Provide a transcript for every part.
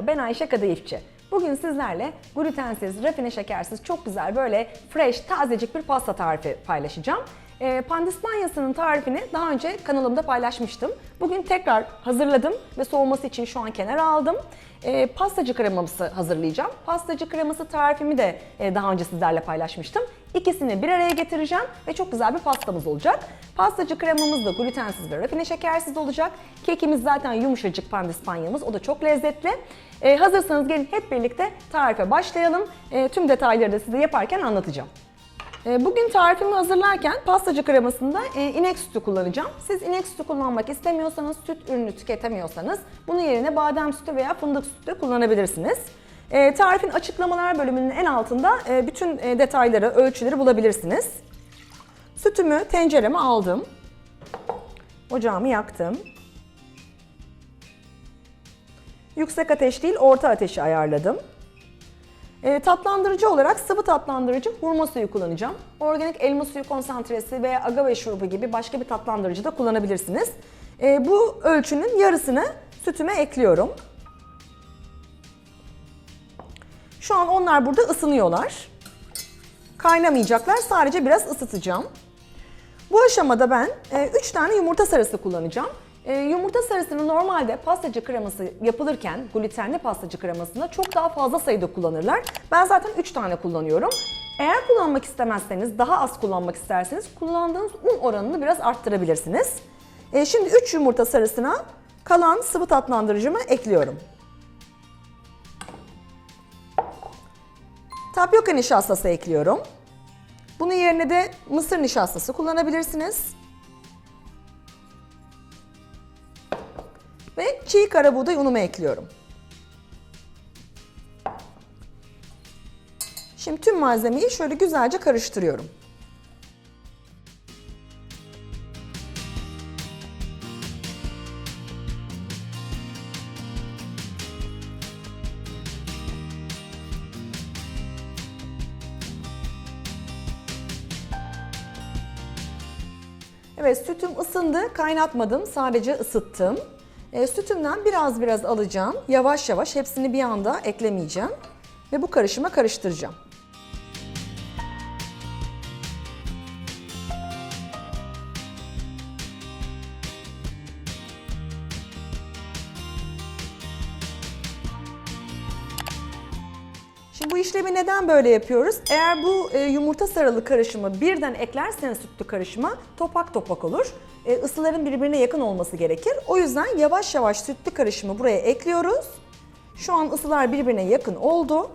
Merhaba, ben Ayşe Kadayıfçı. Bugün sizlerle glutensiz, rafine şekersiz, çok güzel böyle fresh, tazecik bir pasta tarifi paylaşacağım. Ee, pandispanyasının tarifini daha önce kanalımda paylaşmıştım. Bugün tekrar hazırladım ve soğuması için şu an kenara aldım. Ee, pastacı kremamızı hazırlayacağım. Pastacı kreması tarifimi de e, daha önce sizlerle paylaşmıştım. İkisini bir araya getireceğim ve çok güzel bir pastamız olacak. Pastacı kremamız da glutensiz ve rafine şekersiz olacak. Kekimiz zaten yumuşacık pandispanyamız, o da çok lezzetli. Ee, hazırsanız gelin hep birlikte tarife başlayalım. Tüm detayları da size yaparken anlatacağım. Ee, Bugün tarifimi hazırlarken pastacı kremasında e, inek sütü kullanacağım. Siz inek sütü kullanmak istemiyorsanız, süt ürünü tüketemiyorsanız bunun yerine badem sütü veya fındık sütü de kullanabilirsiniz. E, Tarifin açıklamalar bölümünün en altında e, bütün e, detayları, ölçüleri bulabilirsiniz. Sütümü tencereme aldım. Ocağımı yaktım. Yüksek ateş değil, orta ateşi ayarladım. E, tatlandırıcı olarak sıvı tatlandırıcı hurma suyu kullanacağım. Organik elma suyu konsantresi veya agave şurubu gibi başka bir tatlandırıcı da kullanabilirsiniz. E, bu ölçünün yarısını sütüme ekliyorum. Şu an onlar burada ısınıyorlar. Kaynamayacaklar, sadece biraz ısıtacağım. Bu aşamada ben 3 tane yumurta sarısı kullanacağım. E, yumurta sarısını normalde pastacı kreması yapılırken glutenli pastacı kremasında çok daha fazla sayıda kullanırlar. Ben zaten 3 tane kullanıyorum. Eğer kullanmak istemezseniz, daha az kullanmak isterseniz kullandığınız un oranını biraz arttırabilirsiniz. E, şimdi 3 yumurta sarısına kalan sıvı tatlandırıcımı ekliyorum. Tapyoka nişastası ekliyorum. Bunun yerine de mısır nişastası kullanabilirsiniz. Ve çiğ kara buğday unumu ekliyorum. Şimdi tüm malzemeyi şöyle güzelce karıştırıyorum. Evet sütüm ısındı, kaynatmadım, sadece ısıttım. E, sütümden biraz biraz alacağım. Yavaş yavaş hepsini bir anda eklemeyeceğim. Ve bu karışıma karıştıracağım. Şimdi bu işlemi neden böyle yapıyoruz? Eğer bu e, yumurta sarılı karışımı birden eklerseniz sütlü karışıma topak topak olur. E, ısıların birbirine yakın olması gerekir. O yüzden yavaş yavaş sütlü karışımı buraya ekliyoruz. Şu an ısılar birbirine yakın oldu.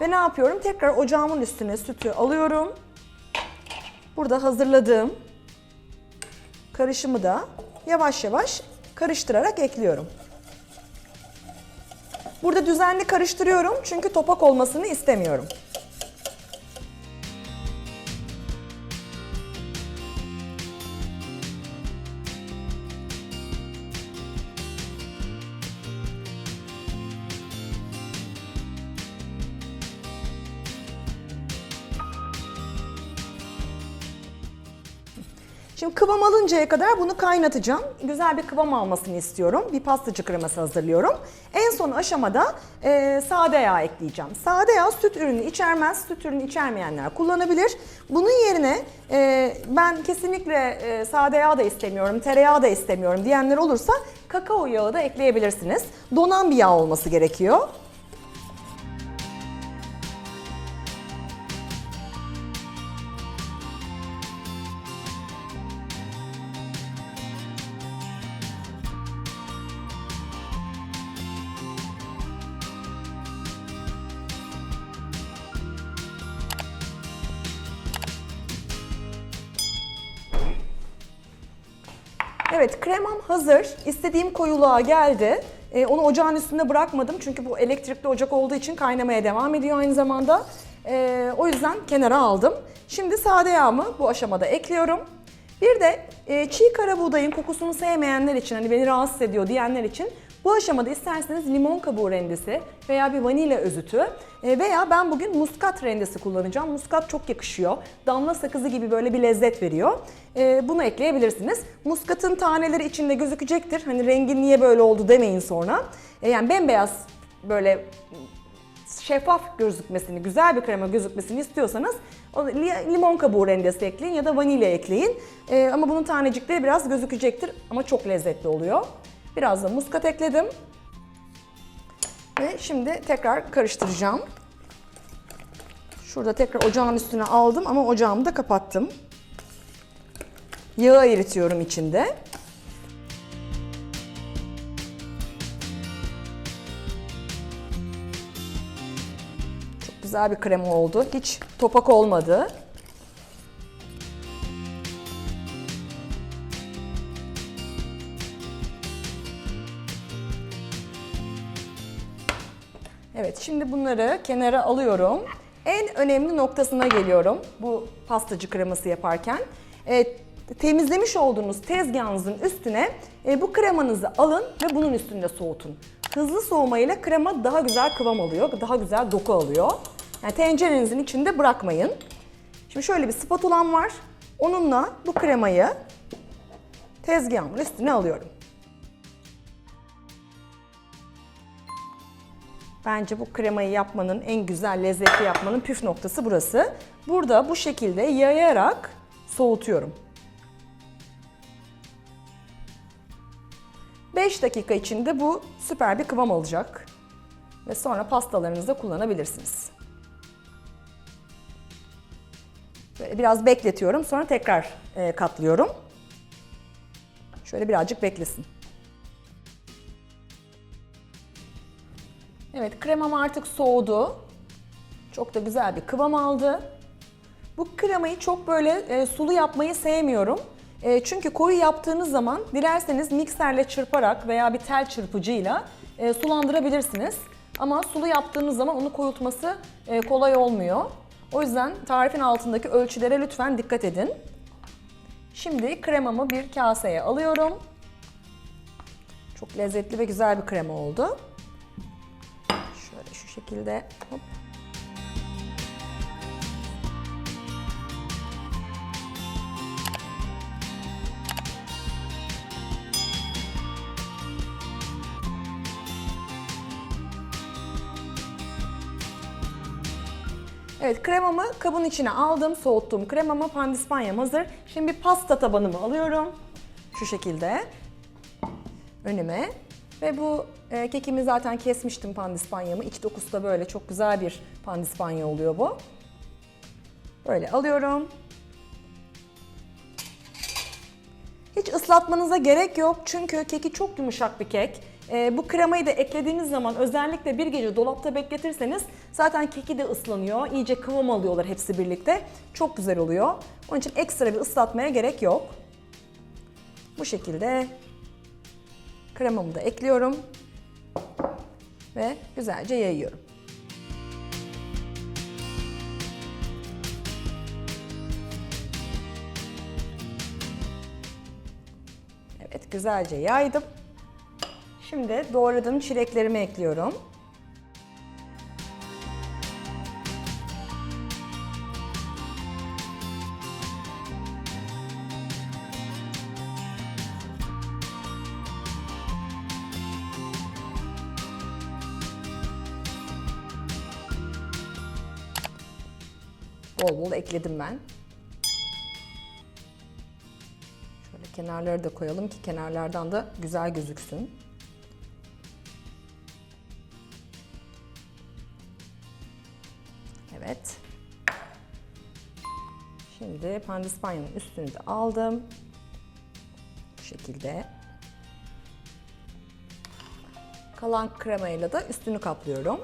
Ve ne yapıyorum? Tekrar ocağımın üstüne sütü alıyorum. Burada hazırladığım karışımı da yavaş yavaş karıştırarak ekliyorum. Burada düzenli karıştırıyorum çünkü topak olmasını istemiyorum. Şimdi kıvam alıncaya kadar bunu kaynatacağım. Güzel bir kıvam almasını istiyorum. Bir pastacı kreması hazırlıyorum. En son aşamada e, sade yağ ekleyeceğim. Sade yağ süt ürünü içermez. Süt ürünü içermeyenler kullanabilir. Bunun yerine e, ben kesinlikle e, sade yağ da istemiyorum, tereyağı da istemiyorum diyenler olursa kakao yağı da ekleyebilirsiniz. Donan bir yağ olması gerekiyor. Evet kremam hazır. İstediğim koyuluğa geldi. Ee, onu ocağın üstünde bırakmadım çünkü bu elektrikli ocak olduğu için kaynamaya devam ediyor aynı zamanda. Ee, o yüzden kenara aldım. Şimdi sade yağımı bu aşamada ekliyorum. Bir de e, çiğ kara buğdayın kokusunu sevmeyenler için, hani beni rahatsız ediyor diyenler için Bu aşamada isterseniz limon kabuğu rendesi veya bir vanilya özütü e, veya ben bugün muskat rendesi kullanacağım. Muskat çok yakışıyor. Damla sakızı gibi böyle bir lezzet veriyor. E, Bunu ekleyebilirsiniz. Muskatın taneleri içinde gözükecektir. Hani rengin niye böyle oldu demeyin sonra. E, Yani bembeyaz böyle şeffaf gözükmesini, güzel bir krema gözükmesini istiyorsanız limon kabuğu rendesi ekleyin ya da vanilya ekleyin. Ama bunun tanecikleri biraz gözükecektir ama çok lezzetli oluyor. Biraz da muskat ekledim. Ve şimdi tekrar karıştıracağım. Şurada tekrar ocağın üstüne aldım ama ocağımı da kapattım. Yağı eritiyorum içinde. Çok güzel bir krema oldu. Hiç topak olmadı. Evet, şimdi bunları kenara alıyorum. En önemli noktasına geliyorum bu pastacı kreması yaparken. E, temizlemiş olduğunuz tezgahınızın üstüne e, bu kremanızı alın ve bunun üstünde soğutun. Hızlı soğumayla krema daha güzel kıvam alıyor, daha güzel doku alıyor. Yani tencerenizin içinde bırakmayın. Şimdi şöyle bir spatulam var. Onunla bu kremayı tezgahımın üstüne alıyorum. Bence bu kremayı yapmanın en güzel lezzetli yapmanın püf noktası burası. Burada bu şekilde yayarak soğutuyorum. 5 dakika içinde bu süper bir kıvam alacak. Ve sonra pastalarınızda kullanabilirsiniz. Böyle biraz bekletiyorum sonra tekrar e, katlıyorum. Şöyle birazcık beklesin. Evet kremam artık soğudu. Çok da güzel bir kıvam aldı. Bu kremayı çok böyle e, sulu yapmayı sevmiyorum. E, çünkü koyu yaptığınız zaman dilerseniz mikserle çırparak veya bir tel çırpıcıyla e, sulandırabilirsiniz. Ama sulu yaptığınız zaman onu koyultması e, kolay olmuyor. O yüzden tarifin altındaki ölçülere lütfen dikkat edin. Şimdi kremamı bir kaseye alıyorum. Çok lezzetli ve güzel bir krema oldu. Şekilde hop. Evet kremamı kabın içine aldım. Soğuttuğum kremamı pandispanyam hazır. Şimdi bir pasta tabanımı alıyorum. Şu şekilde önüme. Ve bu e, kekimi zaten kesmiştim pandispanyamı. İç dokusu da böyle çok güzel bir pandispanya oluyor bu. Böyle alıyorum. Hiç ıslatmanıza gerek yok çünkü keki çok yumuşak bir kek. E, bu kremayı da eklediğiniz zaman özellikle bir gece dolapta bekletirseniz zaten keki de ıslanıyor. İyice kıvam alıyorlar hepsi birlikte. Çok güzel oluyor. Onun için ekstra bir ıslatmaya gerek yok. Bu şekilde kremamı da ekliyorum ve güzelce yayıyorum. Evet güzelce yaydım. Şimdi doğradığım çileklerimi ekliyorum. Bol bol ekledim ben. Şöyle kenarları da koyalım ki kenarlardan da güzel gözüksün. Evet. Şimdi pandispanyanın üstünü de aldım. Bu şekilde. Kalan kremayla da üstünü kaplıyorum.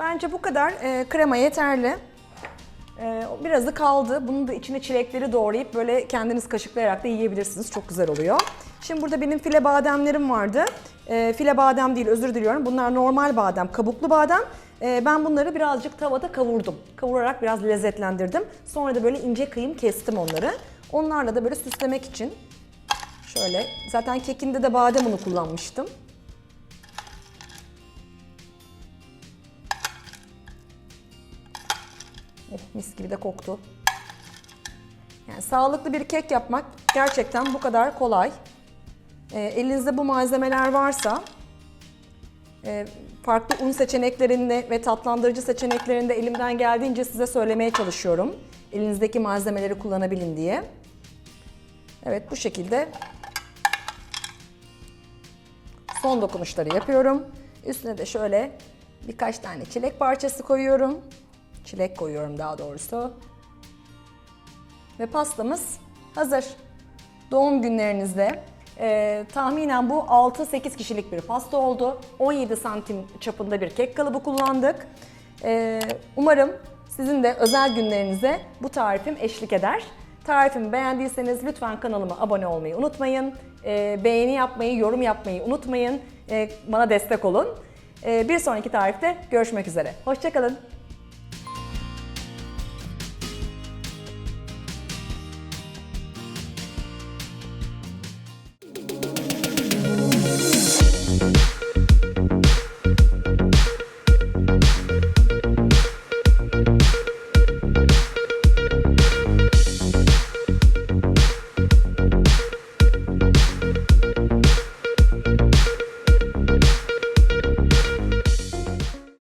Bence bu kadar e, krema yeterli. Ee, birazı kaldı. Bunun da içine çilekleri doğrayıp böyle kendiniz kaşıklayarak da yiyebilirsiniz. Çok güzel oluyor. Şimdi burada benim file bademlerim vardı. Ee, file badem değil özür diliyorum. Bunlar normal badem, kabuklu badem. Ee, ben bunları birazcık tavada kavurdum. Kavurarak biraz lezzetlendirdim. Sonra da böyle ince kıyım kestim onları. Onlarla da böyle süslemek için şöyle zaten kekinde de badem unu kullanmıştım. Oh, mis gibi de koktu. Yani sağlıklı bir kek yapmak gerçekten bu kadar kolay. Ee, elinizde bu malzemeler varsa e, farklı un seçeneklerini ve tatlandırıcı seçeneklerini de elimden geldiğince size söylemeye çalışıyorum. Elinizdeki malzemeleri kullanabilin diye. Evet bu şekilde son dokunuşları yapıyorum. Üstüne de şöyle birkaç tane çilek parçası koyuyorum. Çilek koyuyorum daha doğrusu. Ve pastamız hazır. Doğum günlerinizde e, tahminen bu 6-8 kişilik bir pasta oldu. 17 santim çapında bir kek kalıbı kullandık. E, umarım sizin de özel günlerinize bu tarifim eşlik eder. Tarifimi beğendiyseniz lütfen kanalıma abone olmayı unutmayın. E, beğeni yapmayı, yorum yapmayı unutmayın. E, bana destek olun. E, bir sonraki tarifte görüşmek üzere. Hoşçakalın.